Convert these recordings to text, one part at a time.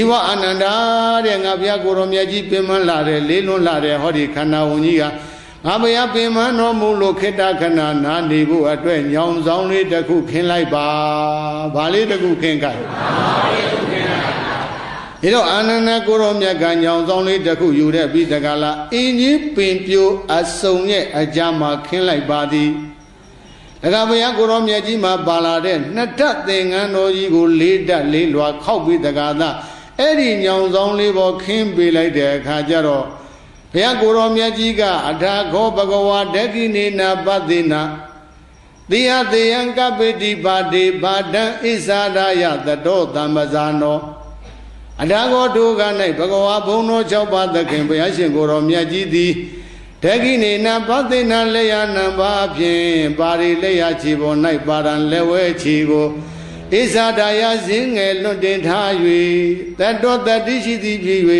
ဤဝအာနန္ဒာတဲ့ငါဘုရားကိုရောမြတ်ကြီးပင်မလာတယ်လေးလွန်းလာတယ်ဟောဒီခန္ဓာဝန်ကြီးကငါဘုရားပင်မတော်မူလို့ခေတ္တခဏနာနေဖို့အတွက်ညောင်ဆောင်လေးတစ်ခုခင်းလိုက်ပါဘာလေးတစ်ခုခင်းကြဒီတော့အာနန္ဒကိုရောမြတ်ကညောင်ဆောင်လေးတစ်ခုယူတဲ့ပြီးတကလားအင်းကြီးပင်ပြိုအစုံရဲ့အကြမှာခင်းလိုက်ပါသည်တခါဘုရားကိုရောမြတ်ကြီးမှာပါလာတဲ့နှစ်ထပ်သင်္ကန်းတော်ကြီးကိုလေးတက်လေးလွာခောက်ပြီးတကသာ အဲ့ဒီညောင်ဆောင်လေးပေါ်ခင်းပေးလိုက်တဲ့အခါကျတော့ဘုရားကိုရောမြတ်ကြီးကအထာခောဘဂဝါဒက္ခိနေနာပတိနာတိယတေယံကပိတိပါတိပါဒံဣဇာဒယတတောတမ္ပဇာနောအထာခောဒုက၌ဘဂဝါဘုံတော်၆ပါးသခင်ဘုရားရှင်ကိုရောမြတ်ကြီးသည်ဒက္ခိနေနာပတိနာလေယနံပါဖြင့်ပါရိလေယခြေပေါ်၌ပါရန်လက်ဝဲခြေကို ဣဇာဒယဇင်းငယ်လွတ်တင်ထား၍တတောတတိရှိသည်ဖြစ်၍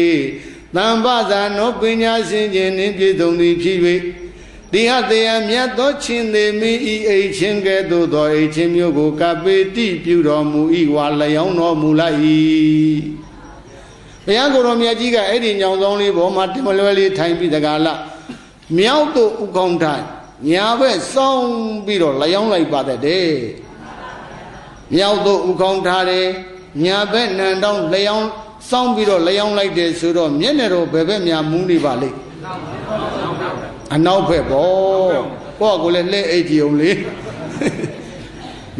တမ္ပဇာနောပညာစင်ခြင်းနှင့်ပြည့်စုံသည်ဖြစ်၍တိဟတေယမြတ်သောချင်းသေးမိဤအိတ်ချင်းကဲ့သို့သောအိတ်ချင်းမျိုးကိုကပေတိပြုတော်မူ၏ဝါလျောင်းတော်မူလိုက်၏ဘုရားကိုယ်တော်မြတ်ကြီးကအဲ့ဒီညောင်ဆောင်လေးပေါ်မှာတင်မလွဲလေးထိုင်ပြီးတကားလားမြောက်သို့ဥကောင်းထိုင်ညာဘက်စောင်းပြီးတော့လျောင်းလိုက်ပါတဲ့ မြောက်သို့ဥကောင်းထားတယ်ညာဘက်နန်တောင်းလျောင်းစောင်းပြီးတော့လျောင်းလိုက်တယ်ဆိုတော့မျက်နှာတော့ဘယ်ဘက်များမူးနေပါလိမ့်အနောက်ဘက်ပေါ့ကိုယ့်ကိုယ်လည်းလှဲ့အိတ်ကြည့်အောင်လေ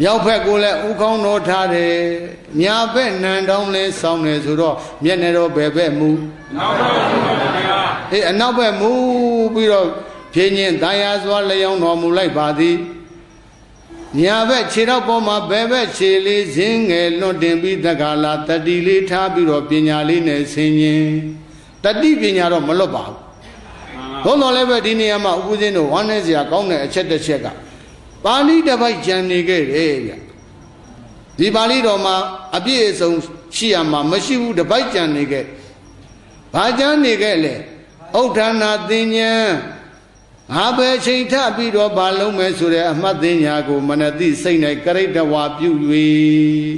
မြောက်ဘက်ကိုလည်းဥကောင်းတော်ထားတယ်ညာဘက်နန်တောင်းလဲစောင်းတယ်ဆိုတော့မျက်နှာတော့ဘယ်ဘက်မူးနောက်တော့ဘုရားဗျာအေးအနောက်ဘက်မူပြီးတော့ဖြင်းချင်းတရားစွာလျောင်းတော်မူလိုက်ပါသည် ညာဘက်ခြေတော့ပေါ်မှာဘယ်ဘက်ခြေလေးဇင်းငယ်လွတ်တင်ပြီးတက္ကလာတတိလေးထားပြီးတော့ပညာလေးနဲ့ဆင်ញင်တတိပညာတော့မလွတ်ပါဘူးဘုန်းတော်လည်းပဲဒီနေရာမှာဥပဇင်းတို့ဝမ်းနေစရာကောင်းတဲ့အချက်တစ်ချက်ကပါဠိတစ်ပိုက်ကြံနေခဲ့တယ်ဗျဒီပါဠိတော်မှာအပြည့်အစုံရှိရမှာမရှိဘူးတစ်ပိုက်ကြံနေခဲ့ဘာကြမ်းနေခဲ့လဲဥဋ္ဌာနာသင်ညာ ငါပဲချိန်ထပြီးတော့ဘာလုံးမဲဆိုတဲ့အမှတ်သင်ညာကိုမနတိစိတ်၌ကရိတဝါပြု၍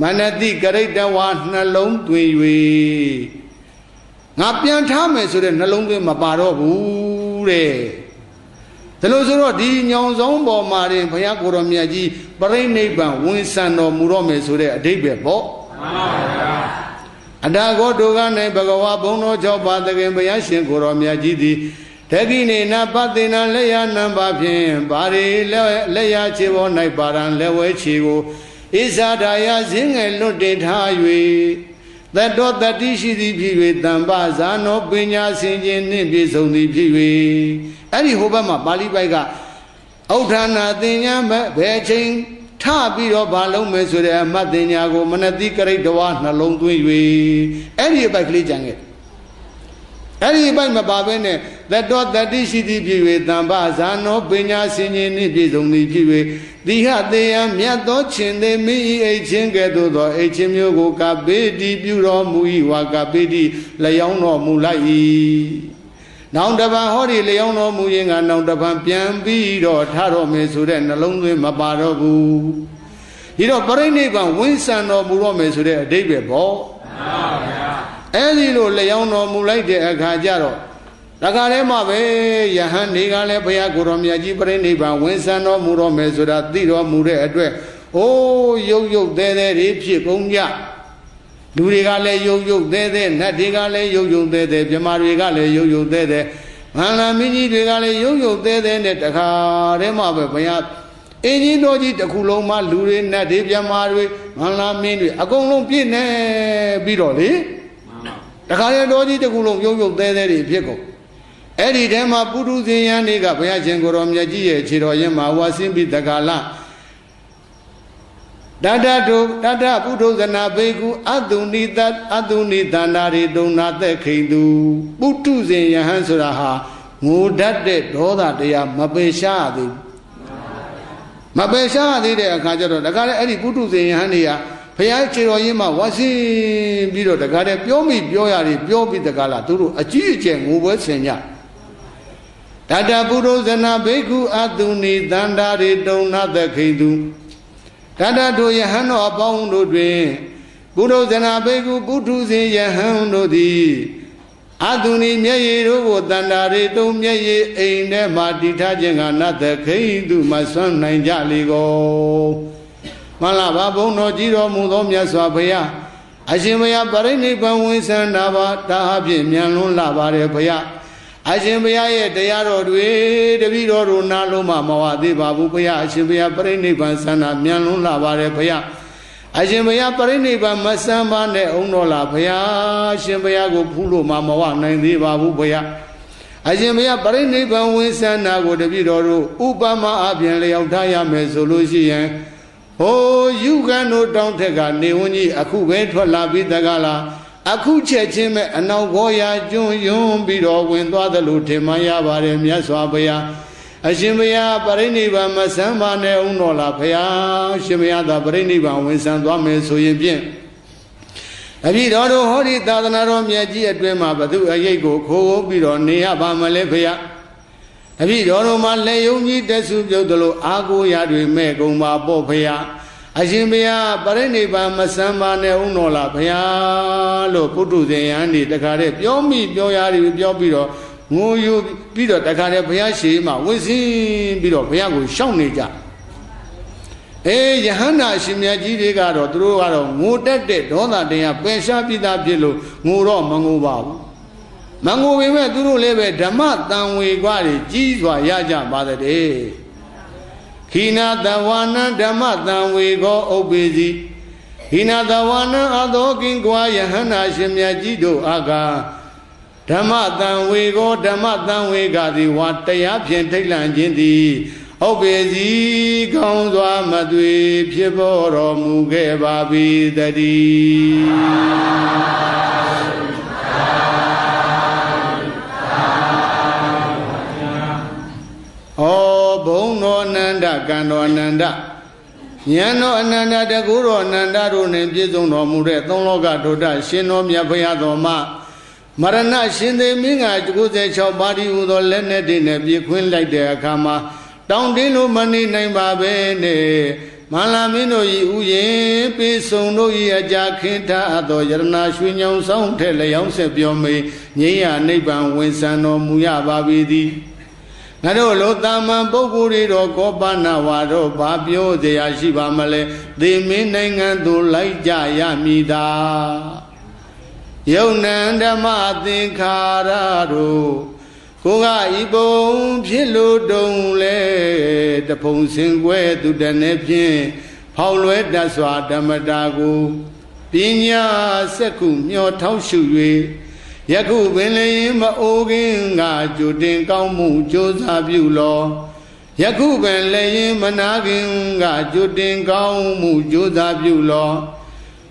မနတိကရိတဝါနှလုံးသွင်း၍ငါပြန်ထားမယ်ဆိုတဲ့နှလုံးသွင်းမပါတော့ဘူးတဲ့ဒါလို့ဆိုတော့ဒီညောင်ဆောင်ပေါ်မှာရင်ဘုရားကိုယ်တော်မြတ်ကြီးပြိဋိဘံဝင်ဆံတော်မူတော့မယ်ဆိုတဲ့အဓိပ္ပာယ်ပေါ့မှန်ပါဗျာအတာဂောဒုက္ခ၌ဘဂဝါဘုံတော်၆ပါးသခင်ဘုရားရှင်ကိုယ်တော်မြတ်ကြီးသည် တခိနေနပတေနာလက်ရနံပါဖြင့်ဘာရီလက်ရခြေပေါ်၌ပါရန်လက်ဝဲခြေကိုဣဇာဒာယဇင်းငယ်လွတ်တင်ထား၍သတ္တောတတိရှိသည်ဖြစ်၍တမ္ပဇာနောပညာစင်ခြင်းနှင့်ပြည့်စုံသည်ဖြစ်၍အဲ့ဒီဟိုဘက်မှာပါဠိပိုက်ကဥဋ္ဌာနာသင်ညာမဲ့ဘယ်ချိန်ထပြီးတော့ဘာလုံးမယ်ဆိုတဲ့အမှတ်သင်ညာကိုမနတိကရိတဝါနှလုံးသွင်း၍အဲ့ဒီအပိုက်ကလေးကြံခဲ့ အဲ့ဒီအပိုက်မပါဘဲနဲ့သတ္တောတတိရှိသည်ဖြစ်၍တမ္ပဇာနောပညာစင်ခြင်းနှင့်ပြည့်စုံသည်ဖြစ်၍တိဟတေယံမြတ်သောခြင်းသေးမိဤအိတ်ချင်းကဲ့သို့သောအိတ်ချင်းမျိုးကိုကပေတိပြုတော်မူ၏ဝါကပေတိလျောင်းတော်မူလိုက်၏နောင်တပံဟောဒီလျောင်းတော်မူရင်ကနောင်တပံပြန်ပြီးတော့ထားတော်မယ်ဆိုတဲ့နှလုံးသွင်းမပါတော့ဘူးဒီတော့ပြိဋိဘံဝင်းဆံတော်မူတော့မယ်ဆိုတဲ့အဓိပ္ပာယ်ပေါ့မှန်ပါဗျာ အဲ့ဒီလိုလျောင်းတော်မူလိုက်တဲ့အခါကျတော့တခါတည်းမှပဲယဟန်နေကလည်းဘုရားကိုယ်တော်မြတ်ကြီးပြိဋိဘံဝင်ဆံတော်မူတော့မယ်ဆိုတာသိတော်မူတဲ့အတွက်အိုးရုပ်ရုပ်သေးသေးတွေဖြစ်ကုန်ကြလူတွေကလည်းရုပ်ရုပ်သေးသေးနတ်တွေကလည်းရုပ်ရုပ်သေးသေးမြမာတွေကလည်းရုပ်ရုပ်သေးသေးမန္လာမင်းကြီးတွေကလည်းရုပ်ရုပ်သေးသေးနဲ့တခါတည်းမှပဲဘုရားအင်းကြီးတော်ကြီးတစ်ခုလုံးမှလူတွေနတ်တွေမြမာတွေမန္လာမင်းတွေအကုန်လုံးပြည့်နေပြီးတော့လေမှန်ပါ တခါလေတော်ကြီးတစ်ခုလုံးပြုံးပြုံးသေးသေးတွေဖြစ်ကုန်အဲ့ဒီထဲမှာပုထုဇဉ်ယန်းတွေကဘုရားရှင်ကိုယ်တော်မြတ်ကြီးရဲ့ခြေတော်ရင်မှာဝါဆင်းပြီးတက္ကလာတတတုတတပုထုဇနာဘေကုအတုနိတအတုနိတန္တာရိဒုံနာသက်ခိန်သူပုထုဇဉ်ယဟန်ဆိုတာဟာငိုတတ်တဲ့ဒေါသတရားမပေရှားရသေးဘူးမပေရှားရသေးတဲ့အခါကျတော့တခါလေအဲ့ဒီပုထုဇဉ်ယဟန်တွေက ဘုရားခြေတော်ရင်မှာဝါဆင်းပြီးတော့တခါလေပြောမိပြောရတယ်ပြောပြီးတခါလာသူတို့အကြီးအကျယ်ငိုပွဲဆင်ကြတတပုထုဇနာဘေကုအတုနိတန္တာရိဒုံနာသက်ခိန်သူတတတို့ယဟန်တော်အပေါင်းတို့တွင်ပကုရုဇနာဘေကုပုထုဇဉ်ယဟန်တို့သည်အတုန်ဤမျက်ရည်တို့ကိုတန်တာရီတုံမျက်ရည်အိမ်ထဲမှာတည်ထားခြင်းကနတ်သခိတုမဆွမ်းနိုင်ကြလေကု န်မလားဘာဘုံတော်ကြီးတော်မူသောမြတ်စွာဘုရားအရှင်ဘုရားပရိနိဗ္ဗာန်ဝင်ဆန္ဒပါဒါအဖြစ်မြန်လွန်းလာပါတယ်ဘုရားအရှင်ဘုရားရဲ့တရားတော်တွေတပည့်တော်တို့နားလုံးမမဝသေးပါဘူးဘုရားအရှင်ဘုရားပရိနိဗ္ဗာန်ဆန္ဒမြန်လွန်းလာပါတယ်ဘုရားအရှင်ဘုရားပရိနိဗ္ဗာန်မဆန်းပါနဲ့အောင်တော်လားဘုရားအရှင်ဘုရားကိုဖူးလို့မမဝနိုင်သေးပါဘူးဘုရားအရှင်ဘုရားပရိနိဗ္ဗာန်ဝင်ဆန္ဒကိုတပည့်တော်တို့ဥပမာအပြင်လျောက်ထားရမယ်ဆိုလို့ရှိရင် ဟိုယူကန်တို့တောင်းထက်ကနေဝန်းကြီးအခုပဲထွက်လာပြီးတကလားအခုချက်ချင်းမဲ့အနောက်ဘောရာကျွန်းယွန်းပြီးတော့ဝင်သွားသလိုထင်မှန်ရပါတယ်မြတ်စွာဘုရားအရှင်ဘုရားပရိနိဗ္ဗာန်မဆန်းပါနဲ့ဦးတော်လားဘုရားရှင်ဘုရားသာပရိနိဗ္ဗာန်ဝင်ဆန်းသွားမယ်ဆိုရင်ဖြင့်အပြီတော်တို့ဟောဒီသာသနာတော်မြတ်ကြီးအတွင်းမှာဘသူအရေးကိုခိုးခိုးပြီးတော့နေရပါမလဲဘုရား အပြီတော်တို့မှာလက်ယုံကြီးတက်စုပြုတ်သလိုအာကိုရတွေမဲ့ကုန်ပါပေါ့ဘုရားအရှင်ဘုရားပရိနိဗ္ဗာန်မဆန်းပါနဲ့ဦးတော်လားဘုရားလို့ပုထုဇဉ်ယန္တိတခါတည်းပြောမိပြောရပြီးပြောပြီးတော့ငိုယူပြီးတော့တခါတည်းဘုရားရှိမှဝင်စင်းပြီးတော့ဘုရားကိုရှောက်နေကြအေးယဟန္တာရှင်မြတ်ကြီးတွေကတော့သူတို့ကတော့ငိုတက်တဲ့ဒေါသတရားပယ်ရှားပြီးသားဖြစ်လို့ငိုတော့မငိုပါဘူး မငိုပေမဲ့သူတို့လည်းပဲဓမ္မတန်ဝေကွာတွေကြီးစွာရကြပါတဲ့ခိနာတဝါနံဓမ္မတံဝေကောဥပ္ပေစီခိနာတဝါနံအသောကင်ကွာယဟန္တာရှင်မြတ်ကြီးတို့အာကာဓမ္မတံဝေကောဓမ္မတံဝေကသည်ဝါတရားဖြင့်ထိတ်လန့်ခြင်းသည်ဥပ္ပေစီကောင်းစွာမသွေဖြစ်ပေါ်တော်မူခဲ့ပါပြီတည်း ဘုံတော်အနန္တကံတော်အနန္တဉာဏ်တော်အနန္တတကူတော်အနန္တတို့နှင့်ပြည့်စုံတော်မူတဲ့သုံးလောကဒုဒ္ဒရှင်တော်မြတ်ဖရာတော်မှာမရဏရှင်သေမင်းက96ပါးဒီဟူသောလက်နဲ့တည်းနဲ့ပြည့်ခွင်းလိုက်တဲ့အခါမှာတောင်းတင်းလို့မနေနိုင်ပါပဲနဲ့မန္လာမင်းတို့ဤဥယျင်ပေဆုံတို့ဤအကြာခင်ထအပ်သောယရနာရွှေညောင်ဆောင်ထက်လျောင်းဆက်ပြောမေငြိမ်းရနိဗ္ဗာန်ဝင်ဆံတော်မူရပါပေသည် ငါတို့လိုတာမန်ပုဂ္ဂိုလ်တွေတော့ကောပနာဝါတော့ဘာပြောเสียရှိပါမလဲသေမင်းနိုင်ငံသို့လိုက်ကြရမည်သာယုံနံဓမ္မသင်္ခါရတို့ကိုကဤပုံဖြစ်လို့တုံလဲတဖုံစင်ကွဲသူတည်းဖြင့်ဖောက်လွဲတတ်စွာဓမ္မတာကိုပညာစက်ခုမျောထောက်ရှု၍ ယခုပင်လည်းမအိုးခင်ကကြိုတင်ကောင်းမှုကြိုးစားပြုလောယခုပင်လည်းမနာခင်ကကြိုတင်ကောင်းမှုကြိုးစားပြုလော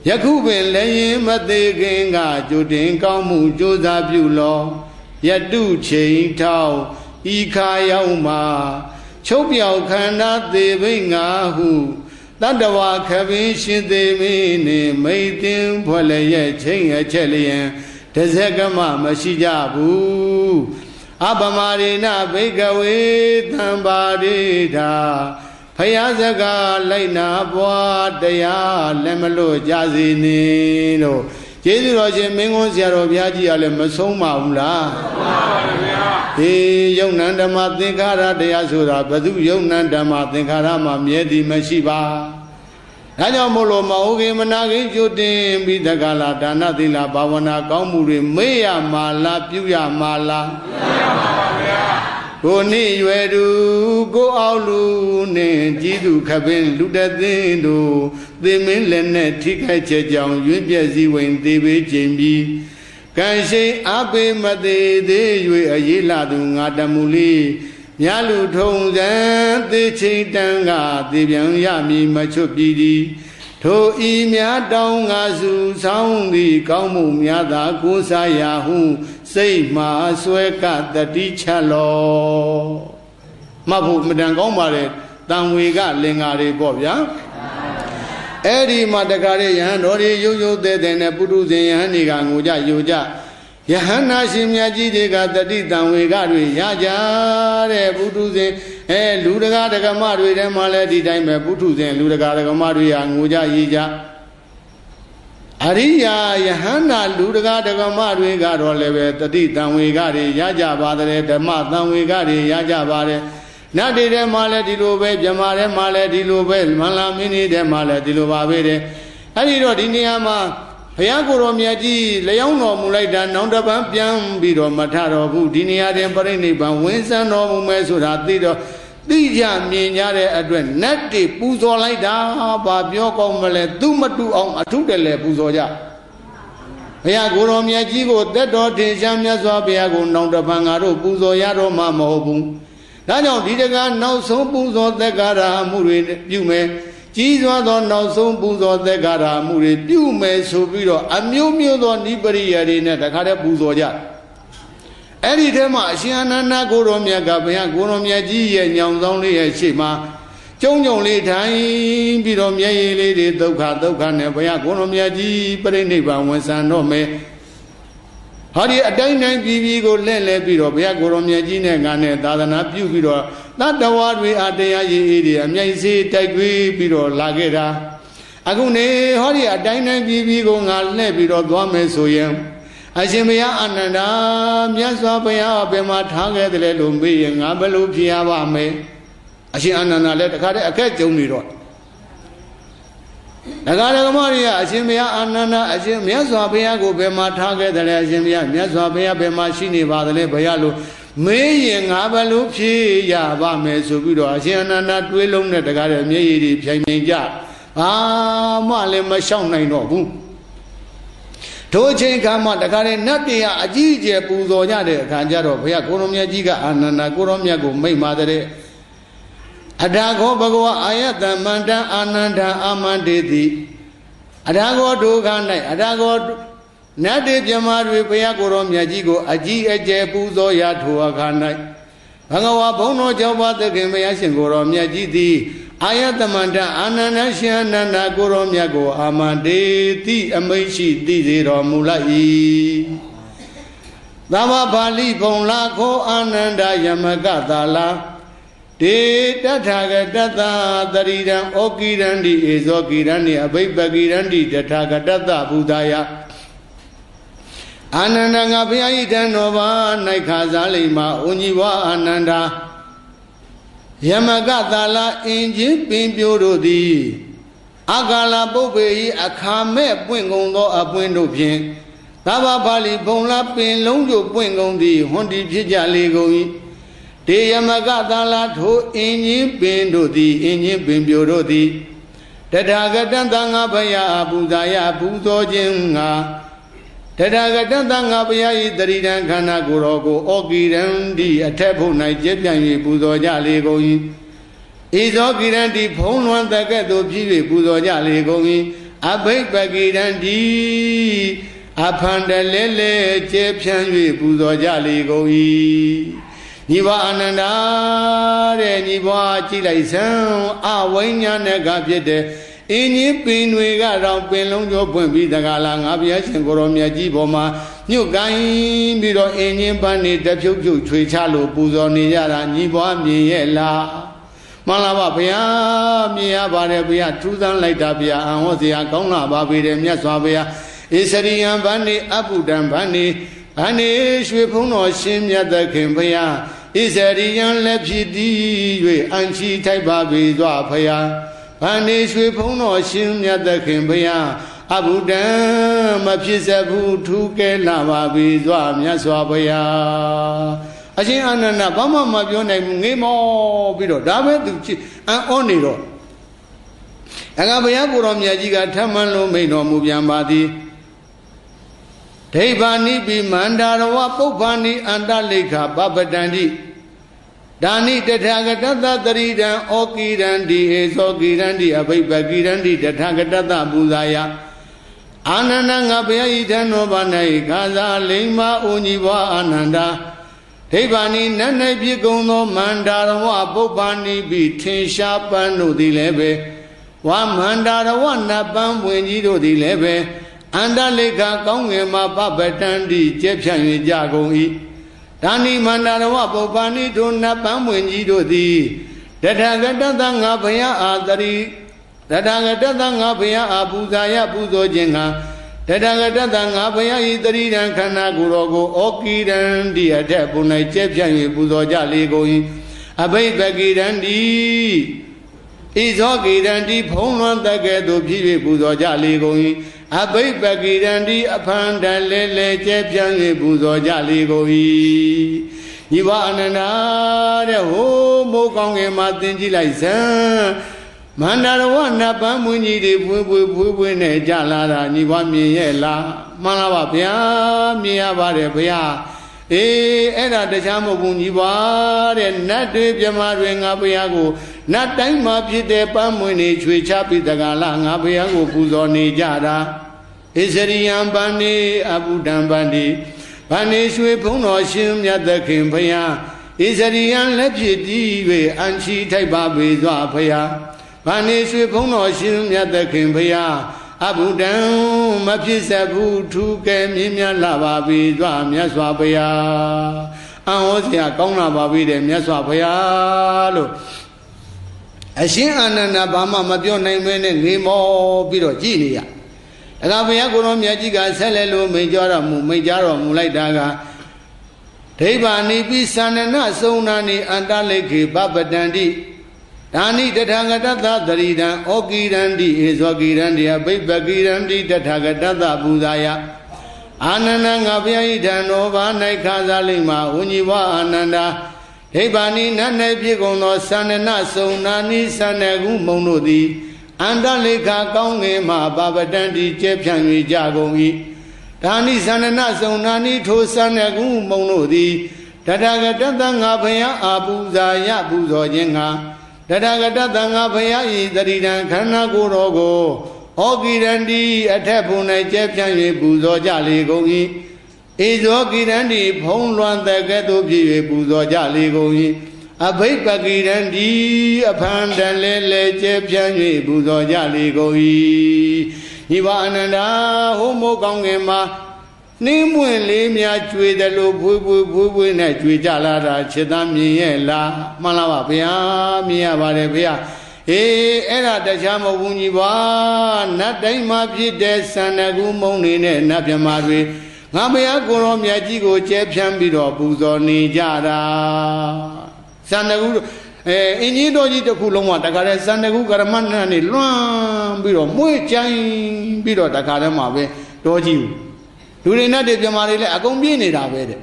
ယခုပင်လည်းမသေးခင်ကကြိုတင်ကောင်းမှုကြိုးစားပြုလောယတုချိန်ထောင်းဤခါရောက်မှာချုပ်ပြောက်ခန္ဓာသေးဘိငါဟုတတ္တဝါခပင်ရှင်သေးမင်းနှင့်မိတ်တင်ဖွဲ့လည်းရဲ့ချိန်အချက်လျင် တဇက်ကမမရှိကြဘူးအပမရိဏဘိကဝေသံပါရိတာဖယားစကားလိုက်နာပွားတရားလက်မလို့ကြစီနေလို့ကျေးဇူးတော်ရှင်မင်းကွန်းဆရာတော်ဘုရားကြီးကလည်းမဆုံးပါဘူးလားမှန်ပါဗျာဒီယုံနံဓမ္မသင်္ခါရတရားဆိုတာဘသူယုံနံဓမ္မသင်္ခါရမှာမြဲတည်မရှိပါ ဒါကြောင့်မို့လို့မဟုတ်ခင်မနာခင်ကြိုတင်ပြီးတက္ကလာဒါနသီလဘာဝနာကောင်းမှုတွေမေ့ရမှာလားပြုရမှာလားမှန်ပါဗျာကိုနှစ်ရွယ်သူကိုအောင်လူနဲ့ကြီးသူခပင်းလူတသိန်းတို့သေမင်းလည်းနဲ့ထိခိုက်ချက်ကြောင့်ရွံ့ပြည့်စည်းဝင်သေပေးခြင်းပြီးကံရှိန်အပေမသေးသေး၍အရေးလာသူငါတမှုလေး မြလူထုံစံသေချိန်တန်းကသေပြန်ရမည်မချွတ်ပြည်သည်ထိုဤများတောင်းငါစုဆောင်သည်ကောင်းမှုများသာကိုးစားရာဟုစိတ်မှာဆွဲကတတိချက်လောမှတ်ဖို့မတန်ကောင်းပါလေတံဝေကလင်္ကာတွေပေါ့ဗျာအဲ့ဒီမှာတခါလေယဟန်တော်တွေရုပ်ရုပ်သေးသေးနဲ့ပုထုဇဉ်ယဟန်တွေကငိုကြယိုကြ ယဟန်နာရှင်မြတ်ကြီးတွေကတတိတံဝေကတွေရကြတဲ့ပုထုဇဉ်အဲလူတကာဒကမတွေထဲမှာလည်းဒီတိုင်းပဲပုထုဇဉ်လူတကာဒကမတွေကငိုကြရေးကြအရိယာယဟန္တာလူတကာဒကမတွေကတော့လည်းပဲတတိတံဝေကတွေရကြပါတယ်ဓမ္မတံဝေကတွေရကြပါတယ်နတ်တွေထဲမှာလည်းဒီလိုပဲမြမာထဲမှာလည်းဒီလိုပဲမန္လာမင်းကြီးထဲမှာလည်းဒီလိုပါပဲတဲ့အဲ့ဒီတော့ဒီနေရာမှာ ဘုရားကိုယ်တော်မြတ်ကြီးလျောင်းတော်မူလိုက်တာနောက်တစ်ပန်းပြန်ပြီးတော့မထတော်ဘူးဒီနေရာတင်ပြိဋိဘံဝင်ဆန်းတော်မူမယ်ဆိုတာသိတော့သိကြမြင်ကြတဲ့အတွက်နတ်တွေပူဇော်လိုက်တာဘာပြောကောင်းမလဲသူမတူအောင်အထုတယ်လေပူဇော်ကြဘုရားကိုယ်တော်မြတ်ကြီးကိုတက်တော်ထင်ရှားမြတ်စွာဘုရားကိုနောက်တစ်ပန်းငါတို့ပူဇော်ရတော့မှမဟုတ်ဘူးဒါကြောင့်ဒီတကနောက်ဆုံးပူဇော်သက်္ကာရမှုတွေပြုမယ် ကြီးစွာသောနောက်ဆုံးပူဇော်သက်္ကာရမှုတွေပြုမယ်ဆိုပြီးတော့အမျိုးမျိုးသောနိပရိယတွေနဲ့တခါတည်းပူဇော်ကြအဲ့ဒီထဲမှာအရှင်အနန္ဒကိုရောမြတ်ကဘုရားကိုရောမြတ်ကြီးရဲ့ညောင်ဆောင်လေးရဲ့ရှေ့မှာကျုံကျုံလေးထိုင်ပြီးတော့မျက်ရည်လေးတွေဒုက္ခဒုက္ခနဲ့ဘုရားကိုရောမြတ်ကြီးပြိဋိဘံဝန်ဆံတော့မယ် ဟာဒီအတိုင်းတိုင်းပြည်ပြည်ကိုလှည့်လဲပြီးတော့ဘုရားကိုရောမြတ်ကြီးနဲ့ငါနဲ့သာသနာပြုပြီးတော့တတ္တဝါတွေအတရားရည်အေးတွေအမြိုက်စေးတိုက်တွေးပြီးတော့လာခဲ့တာအခုနေဟောဒီအတိုင်းတိုင်းပြည်ပြည်ကိုငါလှည့်ပြီးတော့သွားမယ်ဆိုရင်အရှင်ဘုရားအာနန္ဒာမြတ်စွာဘုရားဘယ်မှာထားခဲ့တယ်လဲလို့မေးရင်ငါဘယ်လိုဖြေရပါမလဲအရှင်အာနန္ဒာလည်းတခါတည်းအခက်ကြုံနေတော့ ဒကာဒကမတွေကအရှင်ဘုရားအာနန္ဒာအရှင်မြတ်စွာဘုရားကိုဘယ်မှာထားခဲ့တယ်လဲအရှင်ဘုရားမြတ်စွာဘုရားဘယ်မှာရှိနေပါသလဲဘုရားလို့မေးရင်ငါဘယ်လိုဖြေရပါမယ်ဆိုပြီးတော့အရှင်အာနန္ဒာတွေးလုံးနဲ့တကားတဲ့မျက်ရည်တွေဖြိုင်ဖြိုင်ကြဘာမှလည်းမရှောင်နိုင်တော့ဘူးတို့ချိန်ခါမှတခါတည်းနတ်တရားအကြီးအကျယ်ပူဇော်ကြတဲ့အခါကျတော့ဘုရားကိုရောမြတ်ကြီးကအာနန္ဒာကိုရောမြတ်ကိုမိတ်ပါတဲ့ အထာခောဘဂဝါအာယတမန္တံအာနန္ဒာအာမန္တေတိအထာခောဒုက္ခ၌အထာခောနတ်တေပြမတွေဘုရားကိုရောမြတ်ကြီးကိုအကြီးအကျယ်ပူဇော်ရထိုအခါ၌ဘဂဝါဘုံတော်ကြောင့်ပါသခင်ဘုရားရှင်ကိုရောမြတ်ကြီးသည်အာယတမန္တအာနန္ဒရှင်အနန္ဒကိုရောမြတ်ကို အာမန္တေတိအမိတ်ရှိသိစေတော်မူလိုက်၏သဗ္ဗပါဠိဘုံလာခောအာနန္ဒယမကသာလာ တေတထာဂတတသရိရံဩကိရန္တိဧဇောကိရန္တိအဘိပကိရန္တိတထာဂတတဘုဒ္ဓယအာနန္ဒငါဘုရားဤတန်တော်ဘာ၌ခါစားလိမ္မာဩညီဝအာနန္ဒာယမကသာလအင်ချင်းပင်ပြိုးတို့သည်အကာလပုပ္ပေဤအခါမဲ့ပွင့်ကုန်သောအပွင့်တို့ဖြင့်သဗ္ဗပါဠိဘုံလာပင်လုံးကျပွင့်ကုန်သည်ဟွန်တီဖြစ်ကြလေကုန်၏ တေယမကသာလထိုအင်ချင်းပင်တို့သည်အင်ချင်းပင်ပြိုးတို့သည်တထာဂတံသံဃာဘယအပူဇာယပူဇော်ခြင်းငါတထာဂတံသံဃာဘယဤတရိဒံခန္ဓာကိုယ်တော်ကိုဩကိရန္တိအထက်ဖို့၌ကျက်ပြန့်၍ပူဇော်ကြလေကုန်၏ဤသောကိရန္တိဖုံးလွှမ်းတကဲ့သို့ဖြစ်၍ပူဇော်ကြလေကုန်၏အဘိပကိရန္တိအဖန္တလဲလဲကျက်ပြန့်၍ပူဇော်ကြလေကုန်၏ ညီဘအာနန္ဒာတဲ့ညီဘကြည့်လိုက်စမ်းအဝိညာဏကဖြစ်တဲ့အင်းကြီးပင်တွေကတော့ပင်လုံးကျော်ပွင့်ပြီးတကားလားငါဘုရားရှင်ကိုရောမြတ်ကြီးပေါ်မှာညှုတ်ကိုင်းပြီးတော့အင်းကြီးပန်းနေတဖြုတ်ဖြုတ်ချွေချလို့ပူဇော်နေကြတာညီဘွားမြင်ရဲ့လားမှန်လားပါဘုရားမြင်ရပါတယ်ဘုရားထူးဆန်းလိုက်တာဘုရားအံဟောစရာကောင်းလာပါပေတယ်မြတ်စွာဘုရားဣစရိယံဗန္နေအပုဒံဗန္နေဗန္နေရွှေဖုံးတော်ရှင်မြတ်သခင်ဘုရား ဣစရိယံလက်ဖြစ်သည်၍အန်ချီထိုက်ပါပေသောဘုရားဗန္နေရွှေဖုံးတော်ရှင်မြတ်သခင်ဘုရားအဘုဒ္ဓံမဖြစ်စဘူးထူးကဲလာပါပြီစွာမြတ်စွာဘုရားအရှင်အာနန္ဒဘာမှမပြောနိုင်ဘူးငေးမောပြီးတော့ဒါပဲသူအံ့ဩနေတော့အငါဘုရားကိုတော်မြတ်ကြီးကထမ်းမှန်လို့မိန်တော်မူပြန်ပါသည်ဒိဗာနိပိမန္တာရဝပုပ္ပန္နိအန္တလိခပပတန္တိ ဒါနိတထာဂတတသရိဒံဩကိရန္တိဧသောကိရန္တိအဘိပကိရန္တိတထာဂတတပူဇာယအာနန္ဒငါဘုရားဤထံတော်ဘာ၌ခါသာလိမ္မာအိုညီဘွားအာနန္ဒာဒိဗာနိနတ်၌ပြည့်ကုံသောမန္တာရဝပုပ္ပန္နိပိထင်ရှားပန်းတို့သည်လည်းပဲဝါမန္တာရဝနတ်ပန်းပွင့်ကြီးတို့သည်လည်းပဲအန္တလိခကောင်းငယ်မှာပပတန္တိကျက်ဖြန့်၍ကြကုန်၏ ဒါနိမန္တရဝပုပ္ပန္နိတို့နတ်ပန်းပွင့်ကြီးတို့သည်တထာဂတသငါဘုရားအာတရိတထာဂတသငါဘုရားအာပူဇာယပူဇော်ခြင်းကတတဂတတငါဘုရားဤတရိဒံခန္ဓာကိုယ်တော်ကိုဩကိရံဒီအထက်ပုံ၌ကျက်ပြန့်၍ပူဇော်ကြလေကုန်၏အဘိပကိရံဒီဣဇောကိရံဒီဖုံးလွန်တကဲ့သို့ဖြစ်၍ပူဇော်ကြလေကုန်၏ အဘိပကိရံဒီအဖန်တလဲလဲကျက်ပြန့်၍ပူဇော်ကြလေကုန်၏ညီဝအနန္ဒာတဲ့ဟိုးမိုးကောင်းငယ်မှာသင်ကြည့်လိုက်စမ်းမန္တရဝနတ်ပန်းမွင်းကြီးတွေဖွေးဖွေးဖွေးဖွေးနဲ့ကြလာတာညီဝမြင်ရဲ့လားမှန်လားပါဗျာမြင်ရပါတယ်ဗျာအေးအဲ့ဒါတခြားမဟုတ်ဘူးညီပါတဲ့နတ်တွေမြမတွေငါဘုရားကို နတ်တိုင်းမှာဖြစ်တဲ့ပန်းမွင်းတွေချွေချပြီးတကလားငါဘုရားကိုပူဇော်နေကြတာဣစရိယံပန္နေအဘုဒ္ဓံပန္တိဗန္နေရွှေဘုံတော်ရှင်မြတ်သခင်ဘုရားဣစရိယံလက်ဖြစ်တည်၍အန်ချီထိုက်ပါပေစွာဘုရားဗန္နေရွှေဘုံတော်ရှင်မြတ်သခင်ဘုရားအဘုဒ္ဓံမဖြစ်စဘူးထူးကဲမြင့်မြတ်လာပါပြီစွာမြတ်စွာဘုရားအံ့ဩစရာကောင်းလာပါပြီတဲ့မြတ်စွာဘုရားလို့ အရှင်အာနန္ဒဘာမှမပြောနိုင်မဲနဲ့ငေမောပြီးတော့ကြည်နေရဒါကဘုရားကိုယ်တော်မြတ်ကြီးကဆက်လက်လို့မိန်ကြတော်မူမိန်ကြတော်မူလိုက်တာကဒိဗ္ဗာနိပိသန္နနသုံးနာနိအန္တလိခေပပတန္တိဒါနိတထာဂတသသရိဒံဩကိရန္တိဧဇောကိရန္တိအဘိပကိရန္တိတထာဂတသပူဇာယအာနန္ဒငါဘုရားဤဓမ္မောဘာ၌ခါစားလိမ့်မှာဝဉ္ဇီဝအာနန္ဒာ ဒိဗ္ဗာနိနတ်၌ဖြစ်ကုန်သောသန္နနသုံးနာနိသန္နကုမုံတို့သည်အန္တလိခာကောင်းငင်မှာပပတန္တိကျဲဖြန့်၍ကြကုန်၏ဒါနိသန္နနသုံးနာနိထိုသန္နကုမုံတို့သည်တထာဂတသငါဘုရားအာပူဇာယပူဇော်ခြင်းငါတထာဂတသံဃာဘုရားဤတရိဒံခန္ဓာကိုယ်တော်ကိုဩကိရန္တိအထက်ဘုံ၌ကျဲပြန့်၍ပူဇော်ကြလေကုန်၏ ဧဇောကိရန္တိဖုံးလွှမ်းတဲ့ကဲ့သို့ဖြစ်၍ပူဇော်ကြလေကုန်၏အဘိပကိရန္တိအဖန်တလဲလဲကျဲပြန့်၍ပူဇော်ကြလေကုန်၏ဤဝအနန္ဒာဟိုမိုးကောင်းငင်မှာနှင်းမွင့်လေးများကျွေတယ်လို့ဖွေးဖွေးဖွေးဖွေးနဲ့ကျွေကြလာတာခြေသားမြင်ရဲ့လားမှန်လားပါဗျာမြင်ရပါတယ်ဗျာအေးအဲ့ဒါတခြားမဟုတ်ဘူးညီပါနတ်တိုင်းမှာဖြစ်တဲ့စန္ဒကူမုံနေနဲ့နတ်မြမာတွေ ငါဘုရားကိုရောမြတ်ကြီးကိုကျဲဖြန်းပြီးတော့ပူဇော်နေကြတာစန္ဒကူအဲအင်းကြီးတော်ကြီးတစ်ခုလုံးကတခါတည်းစန္ဒကူကရမဏနဲ့လွှမ်းပြီးတော့မွေးကြိုင်ပြီးတော့တခါတည်းမှာပဲတော်ကြီးလူတွေနဲ့တွေပြမာတွေလည်းအကုန်ပြည့်နေတာပဲတဲ့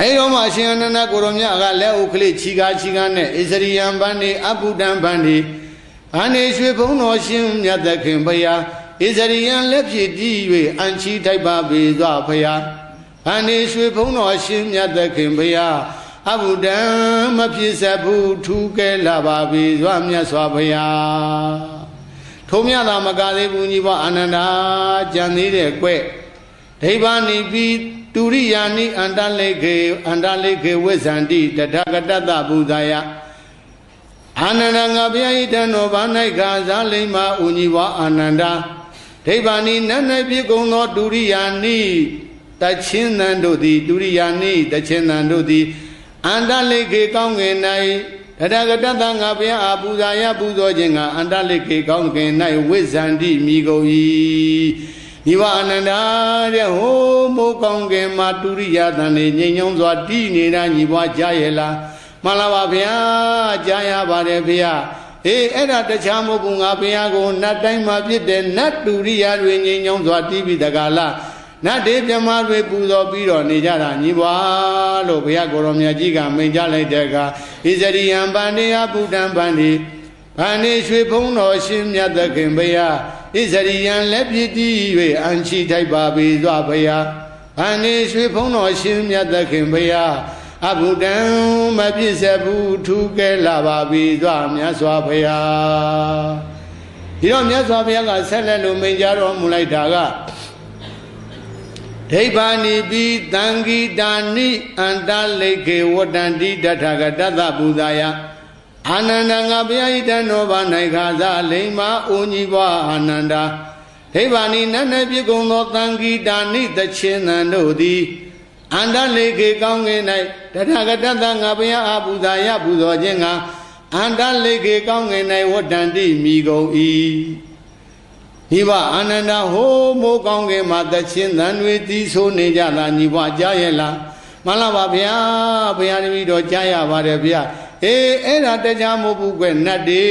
အဲဒီတော့မှအရှင်အနန္ဒကိုရောမြတ်ကလက်ဥကလေးခြီကားခြီကားနဲ့ဣစရိယံဗန္ဒီအပုဒံဗန္ဒီဘာနေရွှေဘုံတော်ရှင်မြတ်သခင်ဘုရား ဣစရိယံလက်ဖြစ်တည်၍အန်ချီထိုက်ပါပေသောဘုရားဘာနေရွှေဘုံတော်ရှင်မြတ်သခင်ဘုရားအဘုဒံမဖြစ်စဘူးထူးကဲလာပါပြီစွာမြတ်စွာဘုရားထုံမြတာမကသေးဘူးညီဘအာနန္ဒာကြံသေးတဲ့ကွဲ့ဒိဗ္ဗာနိပိတူရိယာနိအန္တလိခေအန္တလိခေဝိဇန္တိတထဂတတဘုဒ္ဓယအာနန္ဒငါဘုရားဤတန်တော်ဘာ၌ခါစားလိမ္မာဥညီဝအာနန္ဒာ ဒိဗ္ဗာနိနတ်၌ဖြစ်ကုန်သောတူရိယာနိတချင်းတန်တို့သည်တူရိယာနိတချင်းတန်တို့သည်အန္တလိခေကောင်းငင်၌တထဂတတငါဘုရားအာပူဇာယပူဇော်ခြင်းကအန္တလိခေကောင်းငင်၌ဝိဇန္တိမိကုန်၏ဒီဝအနန္ဒာတဲ့ဟိုးမိုးကောင်းကင်မှာတူရိယတန်နေငြိမ်ညုံစွာတည်နေတာညီပွားကြားရဲ့လားမှန်လားပါဗျာကြားရပါတယ်ဗျာ အေးအဲ့ဒါတခြားမဟုတ်ဘူးငါဘုရားကိုနတ်တိုင်းမှာဖြစ်တဲ့နတ်တူရိယတွေငြိမ်ညုံစွာတည်ပြီးတကလားနတ်ဒေပြမတွေပူဇော်ပြီးတော့နေကြတာညီပွားလို့ဘုရားကိုရောမြတ်ကြီးကမိန်ကြလိုက်တဲ့အခါဣဇရိယံပန္နေယဗုဒ္ဓံပန္နေဗန္နေရွှေဘုံတော်ရှင်မြတ်သခင်ဘုရားဣဇရိယံလက်ပြတည်၍အန်ချီထိုက်ပါပေသောဘုရားဗန္နေရွှေဘုံတော်ရှင်မြတ်သခင်ဘုရား အဘုဒ္ဓံမပြည့်စက်ဘူးထူးကဲလာပါပြီသောမြတ်စွာဘုရားဒီတော့မြတ်စွာဘုရားကဆက်လက်လို့မိန်ကြားတော်မူလိုက်တာကဒိဗ္ဗာနိပိတံဂိတာနိအန္တလိခေဝတ္တန္တိတထဂတတဘုဒာယအာနန္ဒငါဘုရားဤတန်တော်ဘာ၌ခါစားလိမ္မာအိုညီဘွားအာနန္ဒာဒိဗ္ဗာနိနတ်၌ပြကုံသောတံဂိတာနိတချင်းတန်တို့သည် အန္တလိခေကောင်းငင်၌တထဂတတငါဘုရားအာပူဇာယပူဇော်ခြင်းကအန္တလိခေကောင်းငင်၌ဝတ္တန္တိမိကုန်၏ညီဘအာနန္ဒဟိုးမိုးကောင်းကင်မှာတချင်းတန်တွေတီးဆိုးနေကြတာညီဘကြားရဲ့လားမှန်လားပါဗျာဘုရားတပည့်တော်ကြားရပါတယ်ဗျာအေးအဲ့ဒါတရားမဟုတ်ဘူးကွနတ်တွေ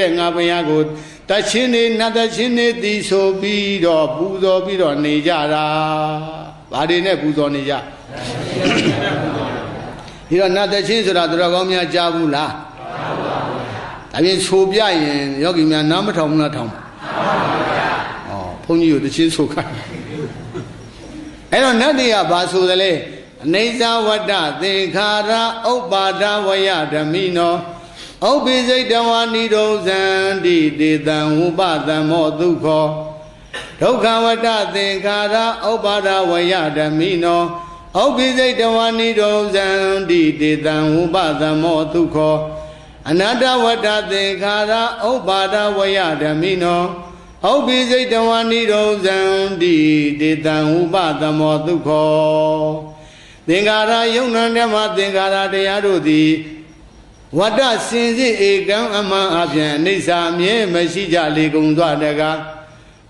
တဲ့ငါဘုရားကိုတချင်းနေနတ်တချင်းနေတီးဆိုပြီးတော့ပူဇော်ပြီးတော့နေကြတာဘာတွေနဲ့ပူဇော်နေကြ ဒီတော့နတ်တချင်းဆိုတာသူတော်ကောင်းများကြားဘူးလားဒါပြင်ဆိုပြရင်ယောဂီများနားမထောင်ဘူးလားထောင်ပါဩဘုန်းကြီးကိုတချင်းဆိုခိုင်းအဲ့တော့နတ်တွေကဘာဆိုသလဲအနေဇဝတ္တသင်္ခါရဥပ္ပါဒဝယဓမိနောဥပ္ပိစိတ်တဝါနိရောဇန္တိတေတံဥပသံမောဒုက္ခောဒုက္ခဝတ္တသင်္ခါရဥပ္ပါဒဝယဓမိနော ဥပ္ပိစိတ်တဝါနိရောဇန္တိတေတံဥပသံမောဒုက္ခောအနတ္တဝတ္တသင်္ခါရဥပ္ပါဒဝယဓမိနောဩပိစိတ်တဝါနိရောဇန္တိတေတံဥပသမောဒုက္ခောသင်္ခါရယုံနာဓမ္မသင်္ခါရတရားတို့သည်ဝတ္တစင်စစ်ဧကံအမှန်အပြင်အိဋ္ဌာမြဲမရှိကြလေကုန်သွားတကား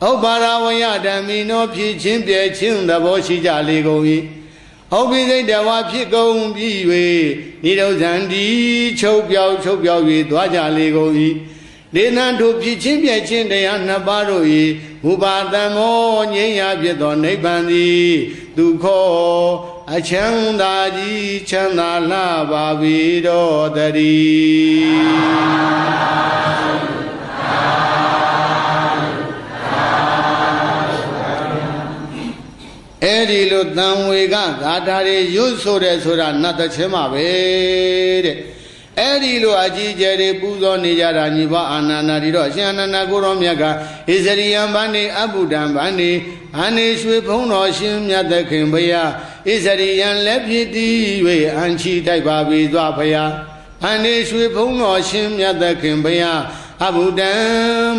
ဥပ္ပါရဝယဓမ္မိနောဖြစ်ချင်းပြဲချင်းသဘောရှိကြလေကုန်၏ ဩပိစိတ်တဝါဖြစ်ကုန်ပြီး၍နိရောဇန္တိချုပ်ပြောက်ချုပ်ပြောက်၍သွားကြလေကုန်၏ဒေနံတို့ဖြစ်ချင်းပြဲချင်းတရားနှစ်ပါးတို့၏ဥပါတမောငြိမ်းရာဖြစ်သောနိဗ္ဗာန်သည်ဒုက္ခောအချမ်းသာကြီးချမ်းသာလှပါပြီတော်တည်း အဲ့ဒီလိုတန်ဝေကဂါထာတွေရွတ်ဆိုတယ်ဆိုတာနတ်တချင်းမှာပဲတဲ့အဲ့ဒီလိုအကြီးကျယ်တွေပူဇော်နေကြတာညီဘအာနန္ဒာဒီတော့အရှင်အာနန္ဒာကိုရောမြတ်ကဣဇရိယံဗန္နေအဘုဒ္ဓံဗန္နေအာနေရွှေဖုံးတော်ရှင်မြတ်သခင်ဘုရားဣဇရိယံလက်ဖြစ်တည်၍အန်ချီတိုက်ပါပြီသွားဖရာအာနေရွှေဖုံးတော်ရှင်မြတ်သခင်ဘုရားအဘုဒ္ဓံ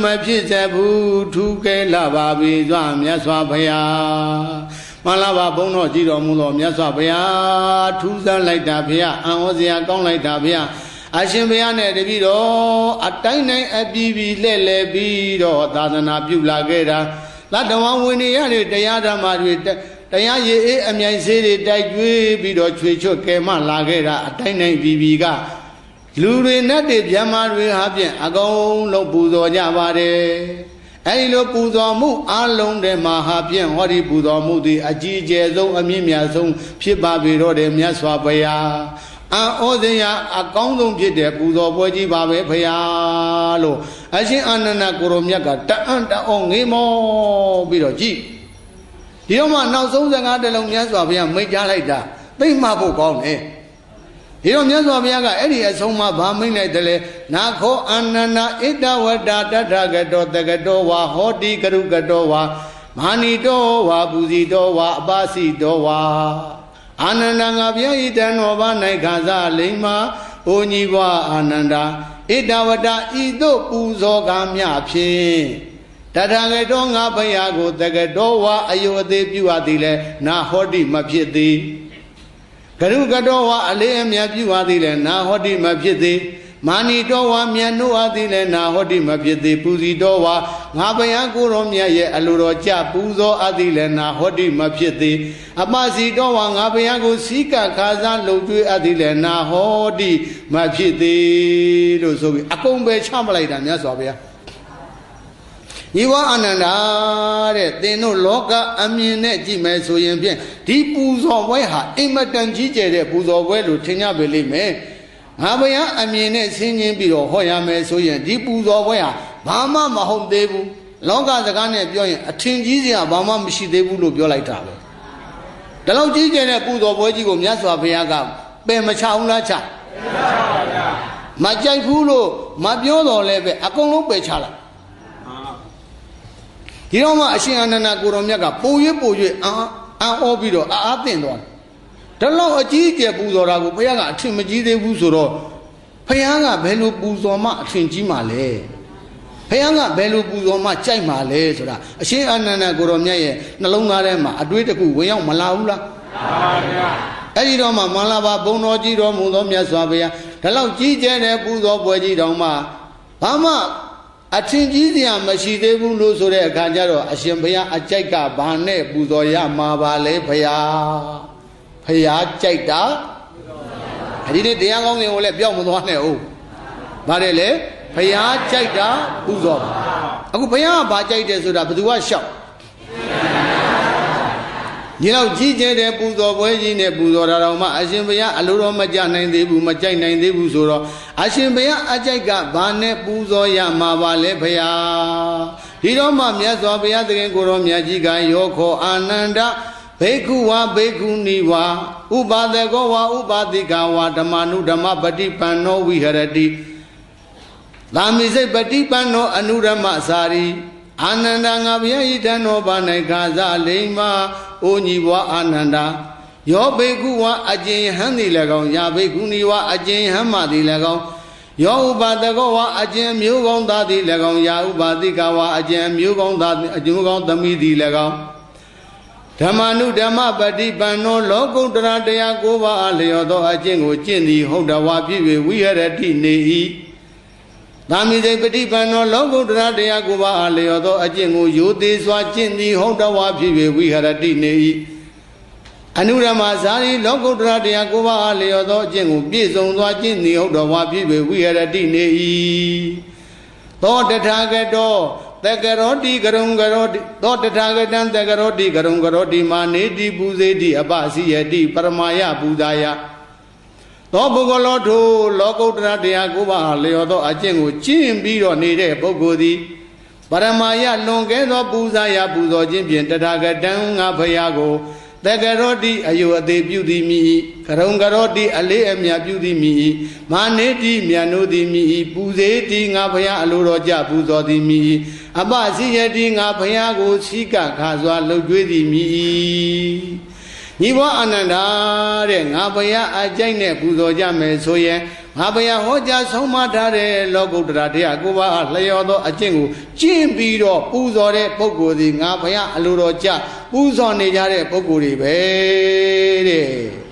မဖြစ်စေဘူးထူးကဲလာပါပြီသွားမြတ်စွာဘုရား မလာပါဘုန်းတော်ကြည်တော်မူသောမြတ်စွာဘုရားထူးဆန်းလိုက်တာဘုရားအံ့ဩစရာကောင်းလိုက်တာဘုရားအရှင်ဘုရားနဲ့တပည့်တော်အတိုင်းတိုင်းအပြည်ပြည်လှည့်လည်ပြီးတော့သာသနာပြုလာခဲ့တာသတ္တဝါဝင်နေရတဲ့တရားဓမ္မတွေတရားရည်အေးအမြိုင်စေးတွေတိုက်ကျွေးပြီးတော့ချွေချွတ်ကဲမလာခဲ့တာအတိုင်းတိုင်းပြည်ပြည်ကလူတွေနဲ့တည်းဗျမတွေဟာဖြင့်အကုန်လုံးပူဇော်ကြပါတယ် အဲဒီလိုပူဇော်မှုအလုံးတဲ့မှာဟာဖြင့်ဟောဒီပူဇော်မှုသည်အကြီးကျယ်ဆုံးအမြင့်မြတ်ဆုံးဖြစ်ပါပြီတော့တယ်မြတ်စွာဘုရားအံဩဇင်ယအကောင်းဆုံးဖြစ်တဲ့ပူဇော်ပွဲကြီးပါပဲဖရာလို့အရှင်အာနန္ဒကိုရောမြတ်ကတအံ့တအောငေးမောပြီးတော့ကြည်ဒီတော့မှနောက်ဆုံးစကားတစ်လုံးမြတ်စွာဘုရားမိတ်ကြားလိုက်တာသိမှဖို့ကောင်းတယ် ဒီတော့မြတ်စွာဘုရားကအဲ့ဒီအဆုံးမှာဗာမိတ်လိုက်တယ်လေနာခောအာနန္ဒဣတဝတ္တတထကတောတကတောဝါဟောတိကရုကတောဝါမာနိတောဝါပူဇီတောဝါအပါစီတောဝါအာနန္ဒငါဘုရားဤတန်တော်ဘာ၌ခါစားလိမ္မာအိုညီဘွားအာနန္ဒာဣတဝတ္တဤသို့ပူဇော်ကားမြဖြင့်တထကတောငါဘုရားကိုတကတောဝါအယုအသေးပြုအပ်သည်လဲနာဟောတိမဖြစ်သည် ကရုကတောဝါအလေးအမြတ်ပြုအပ်သည်လဲနာဟောတိမဖြစ်သည်မာနီတော်ဝါမြတ်နိုးအပ်သည်လဲနာဟောတိမဖြစ်သည်ပူဇီတော်ဝါငါဘယံကိုရောမြတ်ရဲ့အလိုတော်ကြပူဇော်အပ်သည်လဲနာဟောတိမဖြစ်သည်အပစီတော်ဝါငါဘယံကိုစီကခါစားလုံကျွေးအပ်သည်လဲနာဟောတိမဖြစ်သည်လို့ဆိုပြီးအကုန်ပဲချမလိုက်တာမြတ်စွာဘုရား ဤဝအာနန္ဒာတဲ့သင်တို့လောကအမြင်နဲ့ကြည့်မယ်ဆိုရင်ဖြင့်ဒီပူဇော်ပွဲဟာအိမ်မတန်ကြီးကျယ်တဲ့ပူဇော်ပွဲလို့ထင်ကြပေလိမ့်မယ်ငါဘုရားအမြင်နဲ့ဆင်းခြင်းပြီးတော့ဟောရမယ်ဆိုရင်ဒီပူဇော်ပွဲဟာဘာမှမဟုတ်သေးဘူးလောကစကားနဲ့ပြောရင်အထင်ကြီးစရာဘာမှမရှိသေးဘူးလို့ပြောလိုက်တာပဲဒီလောက်ကြီးကျယ်တဲ့ပူဇော်ပွဲကြီးကိုမြတ်စွာဘုရားကပယ်မချအောင်လားချမကြိုက်ဘူးလို့မပြောတော့လဲပဲအကုန်လုံးပယ်ချလိုက် ဒီတော့မှအရှင်အာနန္ဒကိုရောမြတ်ကပိုရွပိုရွအာအာဩပြီးတော့အာအသင့်သွားတယ်ဒါလောက်အကြီးကျယ်ပူဇော်တာကိုဘုရားကအထင်မကြီးသေးဘူးဆိုတော့ဘုရားကဘယ်လိုပူဇော်မှအထင်ကြီးမှလဲဘုရားကဘယ်လိုပူဇော်မှကြိုက်မှလဲဆိုတာအရှင်အာနန္ဒကိုရောမြတ်ရဲ့နှလုံးသားထဲမှာအတွေးတစ်ခုဝင်ရောက်မလာဘူးလားမှန်ပါဗျာအဲ့ဒီတော့မှမန္လာပါဘုံတော်ကြီးတော်မူသောမြတ်စွာဘုရားဒါလောက်ကြီးကျယ်တဲ့ပူဇော်ပွဲကြီးတော်မှာဘာမှ အထင်ကြီးစရာမရှိသေးဘူးလို့ဆိုတဲ့အခါကျတော့အရှင်ဘုရားအကြိုက်ကဘာနဲ့ပူဇော်ရမှာပါလဲဘုရားဘုရားကြိုက်တာဒီနေ့တရားကောင်းစဉ်ကိုလည်းပြောင်းမသွားနဲ့ဟုတ်ဗါတယ်လေဘုရားကြိုက်တာပူဇော်ပါအခုဘုရားကဘာကြိုက်တယ်ဆိုတာဘယ်သူကရှောက် ဒီလောက်ကြီးကျယ်တဲ့ပူဇော်ပွဲကြီးနဲ့ပူဇော်တာတော့မှအရှင်ဘုရားအလိုတော်မကြနိုင်သေးဘူးမကြိုက်နိုင်သေးဘူးဆိုတော့အရှင်ဘုရားအကြိုက်ကဘာနဲ့ပူဇော်ရမှာပါလဲဘုရားဒီတော့မှမြတ်စွာဘုရားသခင်ကိုရောမြတ်ကြီးကယောခောအာနန္ဒဘေကုဝါဘေကုဏီဝါဥပါဒကောဝါဥပါတိကဝါဓမ္မနုဓမ္မပฏิပန္နောဝိဟရတိသာမိစိတ်ပฏิပန္နောအနုဓမ္မစာရီ အာနန္ဒငါဘုရားဤတန်တော်ပါ၌ခါဇလိမ္မာအိုညီဘွားအာနန္ဒယောဘေကုဝါအကျင်ဟံသည်၎င်းယာဘေကုဏီဝါအကျင်ဟံမသည်၎င်းယောဥပါဒကောဝါအကျင်မျိုးကောင်းသားသည်၎င်းယာဥပါတိကဝါအကျင်မျိုးကောင်းသားအကျိုးကောင်းသမီးသည်၎င်းဓမ္မနုဓမ္မပฏิပန္နောလောကုတ္တရာတရားကိုးပါးအလျော်သောအကျင့်ကိုကျင့်သည်ဟုတ်တော်ဝါဖြစ်၍ဝိဟရတိနေ၏ သာမိစိတ်ပฏิပန္နောလောကုတ္တရာတရားကိုးပါးအလျော်သောအကျင့်ကိုရိုသေစွာကျင့်သည်ဟုတ်တော်ဝါဖြစ်၍ဝိဟရတိနေ၏အနုရမဇာတိလောကုတ္တရာတရားကိုးပါးအလျော်သောအကျင့်ကိုပြည့်စုံစွာကျင့်သည်ဟုတ်တော်ဝါဖြစ်၍ဝိဟရတိနေ၏သောတထာဂတောတကရောတိကရုံကရောတိသောတထာဂတံတကရောတိကရုံကရောတိမာနေတိပူဇေတိအပစီယတိပရမယပူဇာယ သောပုဂ္ဂလောထိုလောကုတ္တရာတရားကိုးပါးလျော်သောအကျင့်ကိုကျင့်ပြီးတော့နေတဲ့ပုဂ္ဂိုလ်သည်ပရမယလွန်ကဲသောပူဇာယပူဇော်ခြင်းဖြင့်တထာဂတံငါဖရာကိုတကရောတိအယုအသေးပြုသည်မိ၏ကရုံကရောတိအလေးအမြပြုသည်မိ၏မာနေတိမြတ်နိုးသည်မိ၏ပူဇေတိငါဖရာအလိုတော်ကြပူဇော်သည်မိ၏အပစီယတိငါဖရာကိုစိကခါစွာလှုပ်ကြွေးသည်မိ၏ ညီဘောအာနန္ဒာတဲ့ငါဘုရားအကြိုက်နဲ့ပူဇော်ကြမယ်ဆိုရင်ငါဘုရားဟောကြားဆုံးမထားတဲ့လောကုတ္တရာတရားကိုပါလျော်သောအကျင့်ကိုကျင့်ပြီးတော့ပူဇော်တဲ့ပုဂ္ဂိုလ်ဒီငါဘုရားအလိုတော်ကြပူဇော်နေကြတဲ့ပုဂ္ဂိုလ်တွေပဲတဲ့